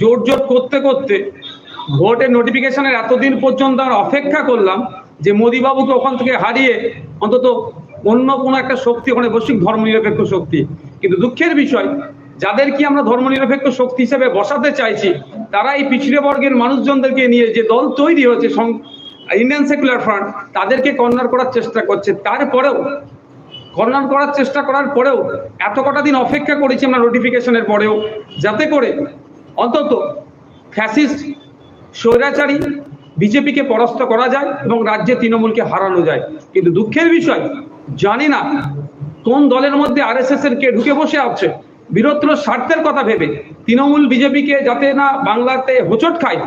জোট জোট করতে করতে ভোটের নোটিফিকেশনের এতদিন পর্যন্ত আমরা অপেক্ষা করলাম যে মোদীবাবুকে ওখান থেকে হারিয়ে অন্তত অন্য কোনো একটা শক্তি, ওখানে বৈশ্বিক ধর্মনিরপেক্ষ শক্তি। কিন্তু দুঃখের বিষয়, যাদের কি আমরা ধর্মনিরপেক্ষ শক্তি হিসেবে বসাতে চাইছি তারা এই পিছড়ে বর্গের মানুষজনদেরকে নিয়ে যে দল তৈরি হয়েছে ইন্ডিয়ান সেকুলার ফ্রন্ট তাদেরকে কর্নার করার চেষ্টা করছে। তারপরেও, কর্নার করার চেষ্টা করার পরেও এত কটা দিন অপেক্ষা করেছি আমরা নোটিফিকেশনের পরেও, যাতে করে অন্তত ফ্যাসিস্ট, স্বৈরাচারী, বিজেপিকে পরাস্ত করা যায় এবং রাজ্যে তৃণমূলকে হারানো যায়। কিন্তু দুঃখের বিষয়, জানি না কোন দলের মধ্যে আর এর কে ঢুকে বসে আছে। বৃহত্তর স্বার্থের কথা ভেবে তৃণমূল বিজেপিকে যাতে না বাংলাতে হোঁচট খায়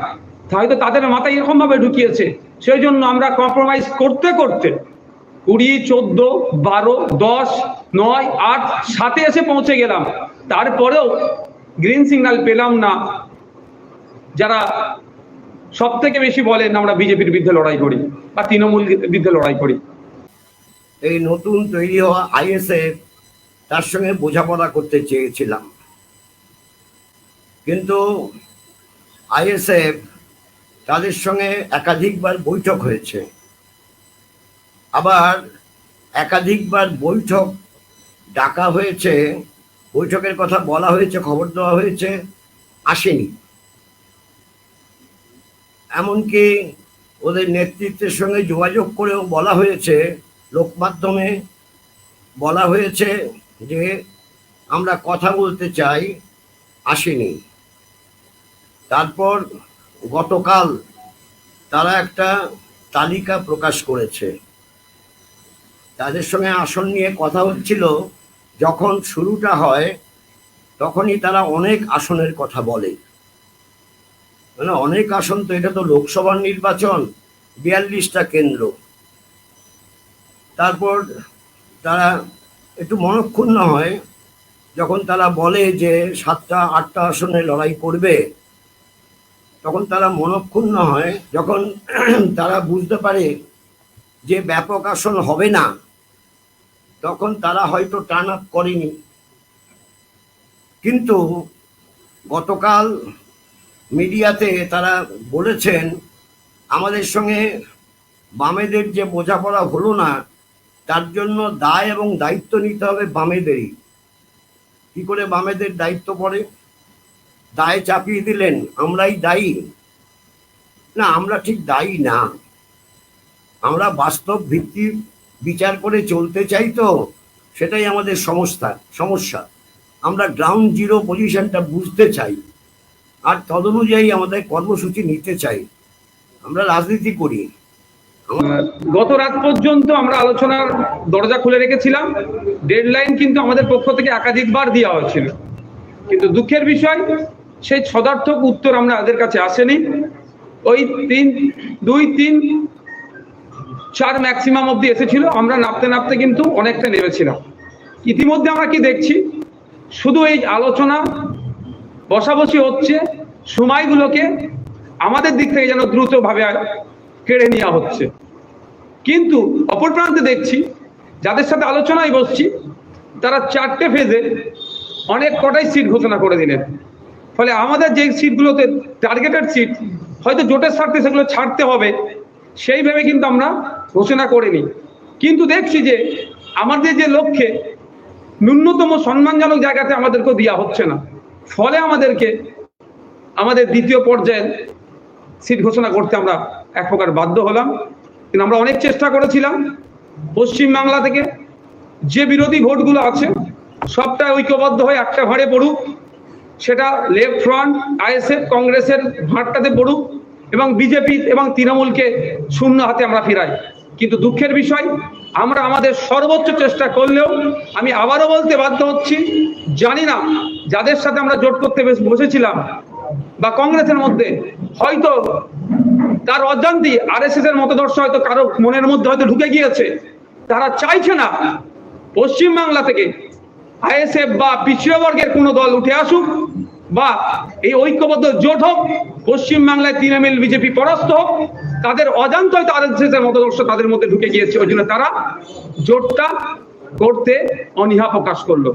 হয়তো তাদের মাথায় এরকম ভাবে ঢুকিয়েছে। সেই জন্য আমরা কম্প্রোমাইজ করতে করতে কুড়ি, চোদ্দ, বারো, দশ, নয়, আট, সাতে এসে পৌঁছে গেলাম। তারপরেও গ্রিন সিগন্যাল পেলাম না। যারা সব থেকে বেশি বলেন আমরা বিজেপির বিরুদ্ধে লড়াই করি বা তৃণমূল বিরুদ্ধে লড়াই করি। এই নতুন তৈরি হওয়া আইএসএফ তার সঙ্গে বোঝাপড়া করতে চেয়েছিলাম। কিন্তু আইএসএফ তাদের সঙ্গে একাধিকবার বৈঠক হয়েছে। আবার একাধিকবার বৈঠক ডাকা হয়েছে বৈঠকের কথা বলা হয়েছে, খবর দেওয়া হয়েছে, আসেনি। এমনকি ওদের নেতৃত্বের সঙ্গে যোগাযোগ করেও বলা হয়েছে, লোক মাধ্যমে বলা হয়েছে যে আমরা কথা বলতে চাই, আসেনি। তারপর গতকাল তারা একটা তালিকা প্রকাশ করেছে। তাদের সঙ্গে আসন নিয়ে কথা হচ্ছিল যখন শুরুটা হয়, তখনই তারা অনেক আসনের কথা বলে। মানে অনেক আসন তো, এটা তো লোকসভা নির্বাচন, বিয়াল্লিশটা কেন্দ্র। তারপর তারা একটু মনক্ষুণ্ণ হয়, যখন তারা বলে যে সাতটা, আটটা আসনে লড়াই করবে, তখন তারা মনক্ষুণ্ণ হয়, যখন তারা বুঝতে পারে যে ব্যাপক আসন হবে না। তখন তারা হয়তো টার্ন আপ করেনি। কিন্তু গতকাল মিডিয়াতে তারা বলেছেন, আমাদের সঙ্গে বামেদের যে বোঝাপড়া হলো না, তার জন্য দায় এবং দায়িত্ব নিতে হবে বামেদেরই। কি করে বামেদের দায়িত্ব পড়ে? দায় চাপিয়ে দিলেন, আমরাই দায়ী। না, আমরা ঠিক দায়ী না। আমরা বাস্তব ভিত্তি বিচার করে চলতে চাই তো, সেটাই আমাদের সমস্যা সমস্যা। আমরা গ্রাউন্ড জিরো পজিশনটা বুঝতে চাই, আর তদনুযায়ী আমাদের কর্মসূচি নিতে চাই। আমরা রাজনীতি করি। গত রাত পর্যন্ত আমরা আলোচনার দরজা খুলে রেখেছিলাম। ডেডলাইন কিন্তু আমাদের পক্ষ থেকে একাধিকবার দেওয়া হয়েছিল। কিন্তু দুঃখের বিষয়, সেই সদার্থক উত্তর আমরা আমাদের কাছে আসেনি। ওই তিন, দুই, তিন চার ম্যাক্সিমাম অব্দি এসেছিল। আমরা নাপতে নাপতে কিন্তু অনেকটা নেমেছিলাম। ইতিমধ্যে আমরা কি দেখছি? শুধু এই আলোচনা বসাবসি হচ্ছে সময়গুলোকে আমাদের দিক থেকে যেন দ্রুতভাবে কেড়ে নেওয়া হচ্ছে। কিন্তু অপর প্রান্তে দেখছি, যাদের সাথে আলোচনায় বসছি, তারা চারটে ফেজে অনেক কটাই সিট ঘোষণা করে দিলেন। ফলে আমাদের যে সিটগুলোতে টার্গেটেড সিট হয়তো জোটের স্বার্থে সেগুলো ছাড়তে হবে, সেই ভেবে কিন্তু আমরা ঘোষণা করিনি। কিন্তু দেখছি যে আমাদের যে লক্ষ্যে ন্যূনতম সম্মানজনক জায়গাতে আমাদেরকে দেওয়া হচ্ছে না। ফলে আমাদেরকে আমাদের দ্বিতীয় পর্যায়ের সিট ঘোষণা করতে আমরা এক প্রকার বাধ্য হলাম। কিন্তু আমরা অনেক চেষ্টা করেছিলাম পশ্চিম বাংলা থেকে। যে বিরোধী ভোটগুলো আছে সবটা ঐক্যবদ্ধ হয়ে একটা ভাঁড়ে পড়ুক, সেটা লেফট ফ্রন্ট আইএসএফ কংগ্রেসের ভাঁটটাতে পড়ুক এবং বিজেপি এবং তৃণমূলকে শূন্য হাতে আমরা ফিরাই। কিন্তু দুঃখের বিষয়, আমরা আমাদের সর্বোচ্চ চেষ্টা করলেও আমি আবারও বলতে বাধ্য হচ্ছি, জানি না যাদের সাথে আমরা জোট করতে বেশ- বসেছিলাম বা কংগ্রেসের মধ্যে, হয়তো তার অজান্তি আর এস এর মতদর্শ হয়তো কারও মনের মধ্যে হয়তো ঢুকে গিয়েছে। তারা চাইছে না পশ্চিম বাংলা থেকে আইএসএফ বা পিছিয়ে বর্গের কোনো দল উঠে আসুক বা এই ঐক্যবদ্ধ জোট হোক, পশ্চিম বাংলায় তৃণমূল, বিজেপি পরাস্ত হোক, তাদের অজান্ত হয়তো আরএসএস এর মতদর্শ তাদের মধ্যে ঢুকে গিয়েছে। ওই জন্য তারা জোটটা করতে অনীহা প্রকাশ করল।